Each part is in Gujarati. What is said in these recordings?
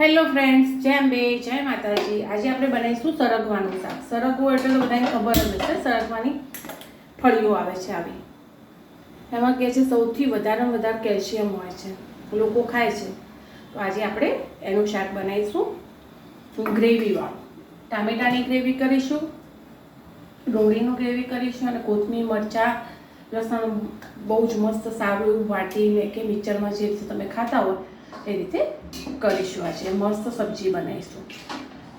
હેલો ફ્રેન્ડ્સ જય અંબે, જય માતાજી. આજે આપણે બનાવીશું સરગવાનું શાક. સરગવો એટલે તો બધાને ખબર જ હશે, સરગવાની ફળીઓ આવે છે આવી. એમાં કહે છે સૌથી વધારે વધારે કેલ્શિયમ હોય છે. લોકો ખાય છે. તો આજે આપણે એનું શાક બનાવીશું. ગ્રેવીવાળું. ટામેટાની ગ્રેવી કરીશું ડુંગળીનું ગ્રેવી કરીશું અને કોથમીર, મરચાં, લસણ બહુ જ મસ્ત સારું એવું વાટીને કે મિક્સરમાં જે રીતે તમે ખાતા હોય એ રીતે કરીશું આજે મસ્ત સબ્જી બનાવીશું.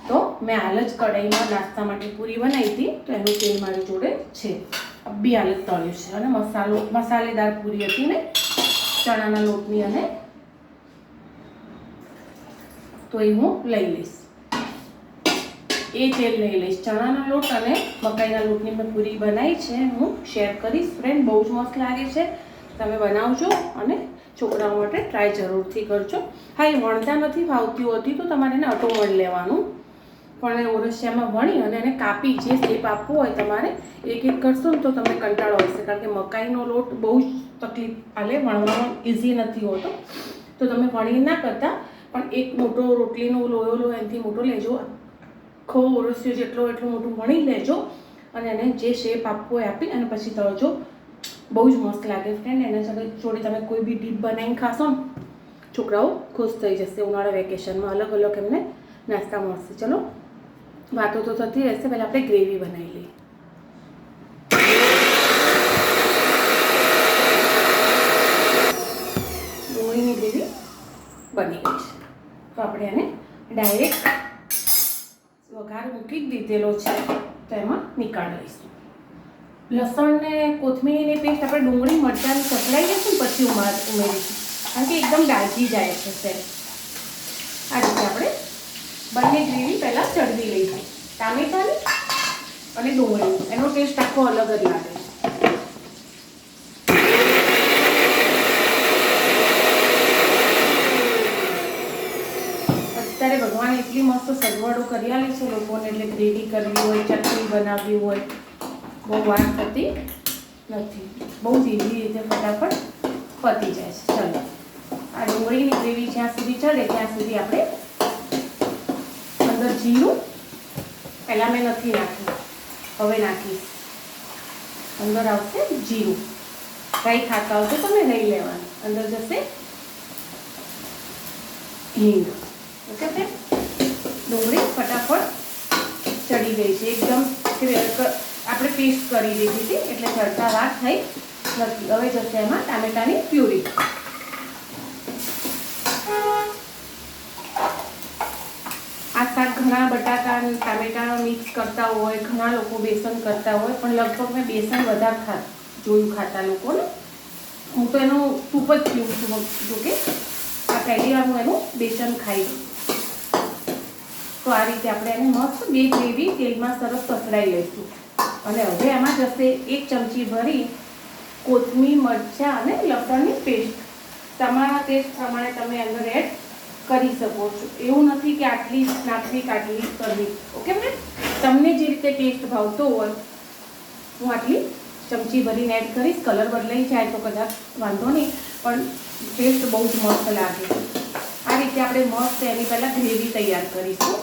તો મેં હાલ જ કઢાઈમાં નાસ્તા માટે પૂરી બનાવી હતી, તો એનું તેલ મારી જોડે છે. બી હાલ જ તળ્યું છે. અને મસાલો, મસાલેદાર પૂરી હતી ને, ચણાના લોટની અને તો એ હું લઈ લઈશ. એ તેલ લઈ લઈશ. ચણાના લોટ અને મકાઈના લોટની મેં પૂરી બનાવી છે. હું શેર કરીશ. ફ્રેન્ડ બહુ જ મસ્ત લાગે છે. તમે બનાવજો અને છોકરાઓ માટે ટ્રાય જરૂરથી કરજો. હા, એ વણતા નથી, ફાવતી હોતી, તો તમારે એને અટોમણ લેવાનું. પણ એ ઓરસિયામાં વણી અને એને કાપી જે શેપ આપવો હોય તમારે, એક એક કરશો ને તો તમને કંટાળો આવશે. કારણ કે મકાઈનો લોટ બહુ જ તકલીફ આલે વણવાનો ઇઝી નથી હોતો. તો તમે વણી ના કરતા, પણ એક મોટો રોટલીનો લોયો લો, એનાથી મોટો લેજો. આખો ઓરસિયો જેટલો એટલું મોટું વણી લેજો અને એને જે શેપ આપવો હોય આપી અને પછી તળજો. બહુ જ મસ્ત લાગે ફ્રેન્ડ એના સાથે જોડે તમે કોઈ બી ડીપ બનાવીને ખાશો છોકરાઓ ખુશ થઈ જશે ઉનાળા વેકેશનમાં અલગ અલગ એમને નાસ્તા મળશે. ચલો, વાતો તો થતી રહેશે. પહેલાં આપણે ગ્રેવી બનાવી લઈએ. ડુંગળીની ગ્રેવી બની ગઈ છે. તો આપણે એને ડાયરેક્ટ વઘાર મૂકી દીધેલો છે. તો એમાં નીકાળી લઈશું. લસણ ને કોથમીરની પેસ્ટ આપણે ડુંગળી મરચાં સકડાઈ જશે ને પછી ઉમાર ઉમેરીશું. કારણ કે એકદમ દાજી જાય છે સેટ આ રીતે આપણે બંને ગ્રેવી પહેલાં ચડવી લઈશું. ટામેટાની અને ડુંગળી. એનો ટેસ્ટ આખો અલગ જ લાગે અત્યારે ભગવાન એટલી મસ્ત સગવડો કરી આલી છે લોકોને, એટલે ગ્રેવી કરવી હોય, ચટણી બનાવવી હોય. બહુ વાર થતી નથી. બહુ ધીમી રીતે ફટાફટ પતી જાય છે. ચલો. આ ડુંગળીની ગ્રેવી જ્યાં સુધી ચડે, ત્યાં સુધી આપણે અંદર જીરું પહેલાં મેં નથી નાખ્યું. હવે નાખીશ. અંદર આવશે જીરું કંઈ ખાતા તો તમે લઈ લેવાનું. અંદર જશે હિંગ ઓકે ફ્રેન્ડ ડુંગળી ફટાફટ ચડી ગઈ છે એકદમ ક્રિ- આપણે પેસ્ટ કરી દીધી હતી એટલે ચડતા વાત થઈ નથી. હવે જશે એમાં ટામેટાની પ્યુરી. આ શાક ઘણા બટાકા ટામેટા મિક્સ કરતા હોય, ઘણા લોકો બેસન કરતા હોય, પણ લગભગ મેં બેસન વધારે ખા જોયું ખાતા લોકોને. હું તો એનું સૂપ જ પીવું છું જોકે. આ પહેલી વાર હું એનું બેસન ખાઈ. તો આ રીતે આપણે એને મસ્ત બે ગ્રેવી તેલમાં સરસ સસડાઈ લઈશું. અને હવે એમાં જશે એક ચમચી ભરી કોથમીર, મરચાં અને લસણની પેસ્ટ. તમારા ટેસ્ટ પ્રમાણે તમે અંદર એડ કરી શકો છો. એવું નથી કે આટલી જ નાખવી આટલી કરવી. Okay ma'am? તમને જે રીતે ટેસ્ટ ભાવતો હોય, હું આટલી ચમચી ભરીને એડ કરીશ. કલર બદલાઈ જાય તો કદાચ વાંધો નહીં, પણ ટેસ્ટ બહુ જ મસ્ત લાગે. આ રીતે આપણે મસ્ત એની પહેલાં ગ્રેવી તૈયાર કરીશું.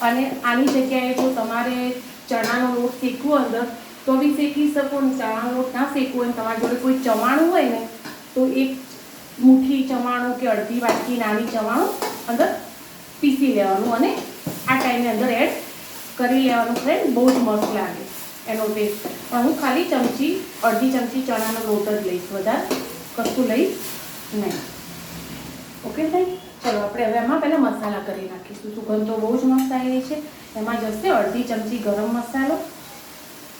અને આની જગ્યાએ જો તમારે ચણાનો લોટ શેકવો અંદર, તો બી શેકી શકો ને ચણાનો લોટ ના શેકવો હોય તમારી જોડે કોઈ ચવાણું હોય ને, તો એક મુઠ્ઠી ચવાણું કે અડધી વાટકી નાની ચવાણું અંદર પીસી લેવાનું અને આ ટાઈમે અંદર એડ કરી લેવાનું ફ્રેન્ડ બહુ જ મસ્ત લાગે એનો ટેસ્ટ પણ હું ખાલી ચમચી, અડધી ચમચી ચણાનો લોટ જ લઈશ, વધારે કશું લઈશ નહીં. ઓકે ફ્રેન્ડ ચલો આપણે હવે એમાં પહેલાં મસાલા કરી નાખીશું. સુગંધ તો બહુ જ મસ્ત આવી છે. એમાં જશે અડધી ચમચી ગરમ મસાલો,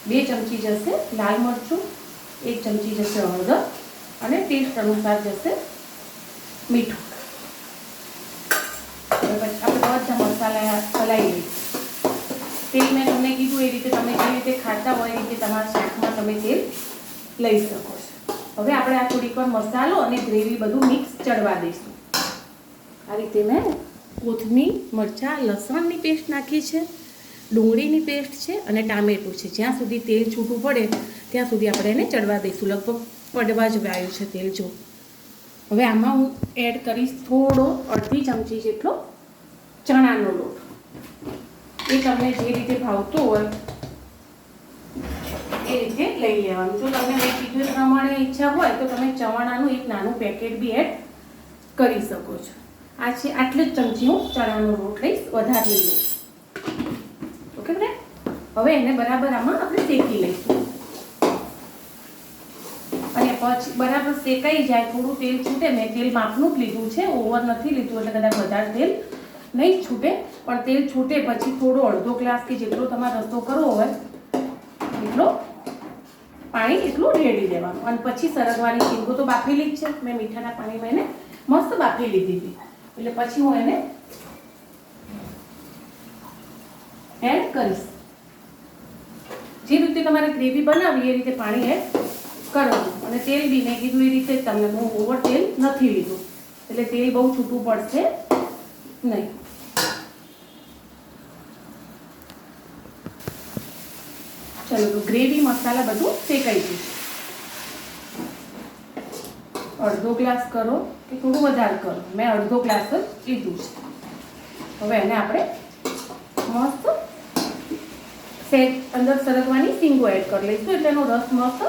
બે ચમચી જશે લાલ મરચું, એક ચમચી જશે હળદર અને ટેસ્ટ અનુસાર જશે મીઠું. આપણે બધા મસાલા હલાવી લઈશું. તેલ મેં તમને કીધું એ રીતે તમે જે રીતે ખાતા હોય એ રીતે તમારા શાકમાં તમે તેલ લઈ શકો છો. હવે આપણે આ થોડીક વાર મસાલો અને ગ્રેવી બધું મિક્સ ચડવા દઈશું. આ રીતે મેં કોથમીર, મરચાં, લસણની પેસ્ટ નાખી છે, ડુંગળીની પેસ્ટ છે અને ટામેટું છે. જ્યાં સુધી તેલ છૂટું પડે, ત્યાં સુધી આપણે એને ચડવા દઈશું. લગભગ પડવા જ વાયું છે તેલ, જો. હવે આમાં હું એડ કરીશ થોડો અડધી ચમચી જેટલો ચણાનો લોટ. એ તમને જે રીતે ભાવતો હોય, એ રીતે લઈ લેવાનું. જો તમને મેં કીધું પ્રમાણે ઈચ્છા હોય, તો તમે ચવાણાનું એક નાનું પેકેટ બી એડ કરી શકો છો. આ છે આટલી જ ચમચી હું ચણાનો લોટ લઈશ, વધારે લઈ ઓકે ને હવે એને બરાબર આમાં આપણે શેકી લઈશું. અને પછી બરાબર શેકાઈ જાય, થોડું તેલ છૂટે, મેં તેલ માપનું જ લીધું છે, ઓવર નથી લીધું, એટલે કદાચ વધારે તેલ નહીં છૂટે. પણ તેલ છૂટે પછી થોડો અડધો ગ્લાસ કે જેટલો તમારે રસ્તો કરવો હોય, એટલો પાણી એટલું રેડી દેવાનું. અને પછી સરગવાની શીંગો તો બાફેલી જ છે. મેં મીઠાના પાણીમાં એને મસ્ત બાફી લીધી હતી એટલે પછી હું એને એડ કરીશ. જે રીતે તમારે ગ્રેવી બનાવી, એ રીતે પાણી એડ કરવાનું. અને તેલ બી મેં કીધું એ રીતે તમને બહુ ઓવર તેલ નથી લીધું. એટલે તેલ બહુ છૂટું પડશે નહીં. ચલો, તો ગ્રેવી મસાલા બધું શેકાઈ ગયું. અડધો ગ્લાસ કરો કે થોડું વધારે કરો. મેં અડધો ગ્લાસ જ લીધું છે. હવે એને આપણે મસ્ત સેજ અંદર સરગવાની સિંગો એડ કરી લઈશું એટલે એનો રસ મસ્ત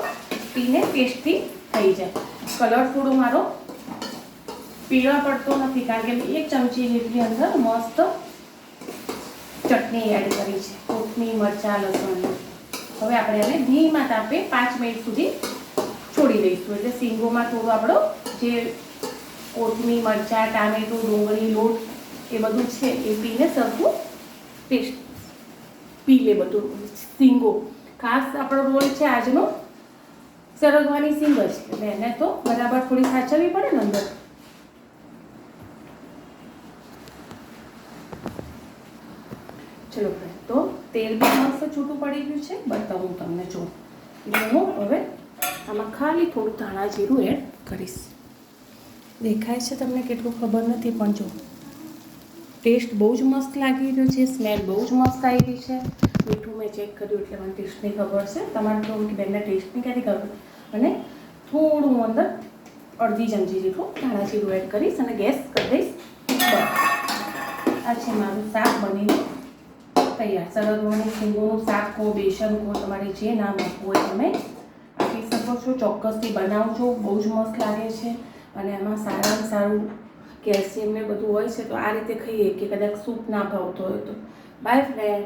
પીને ટેસ્ટી થઈ જાય. કલર થોડો મારો પીળા પડતો નથી કારણ કે એક ચમચી જેટલી અંદર મસ્ત ચટણી એડ કરી છે. કોથમીર, મરચાં, લસણ. હવે આપણે એને ધીમા તાપે પાંચ મિનિટ સુધી છોડી દઈશું એટલે સિંગોમાં થોડું આપણો જે કોથમી મરચાં, ટામેટું, ડુંગળી, લોટ એ બધું છે એ પીને સરખું ટેસ્ટ પી લે બધું સિંગો ખાસ આપણો રોલ છે આજનો સરગવાની સિંગ જ. એટલે એને તો બરાબર થોડી સાચવવી પડે ને અંદર. ચલો તો તેલ બી મસ્ત છૂટું પડી ગયું છે, બતાવું તમને જો. એટલે હું હવે આમાં ખાલી થોડું ધાણા જીરું એડ કરીશ. દેખાય છે તમને કેટલું ખબર નથી પણ જો. ટેસ્ટ બહુ જ મસ્ત લાગી રહ્યો છે સ્મેલ બહુ જ મસ્ત આવી છે. મીઠું મેં ચેક કર્યું એટલે મને ટેસ્ટની ખબર છે. તમારે તો બેનને ટેસ્ટની ક્યાંથી ખબર? અને થોડું અંદર અડધી ચમચી જેટલું ધાણા જીરું એડ કરીશ અને ગેસ કરી દઈશ. આ છે મારું શાક બનીને તૈયાર. સરગવાની સિંગોનું શાક કહો બેસન કહો તમારે જે નામ આપવું હોય તમે આપી શકો છો, ચોક્કસથી બનાવજો, બહુ જ મસ્ત લાગે છે. અને એમાં સારામાં સારું કેલ્શિયમ ને બધું હોય છે, તો આ રીતે ખાઈએ કે કદાચ સૂપ ના ભાવતો હોય તો. By friend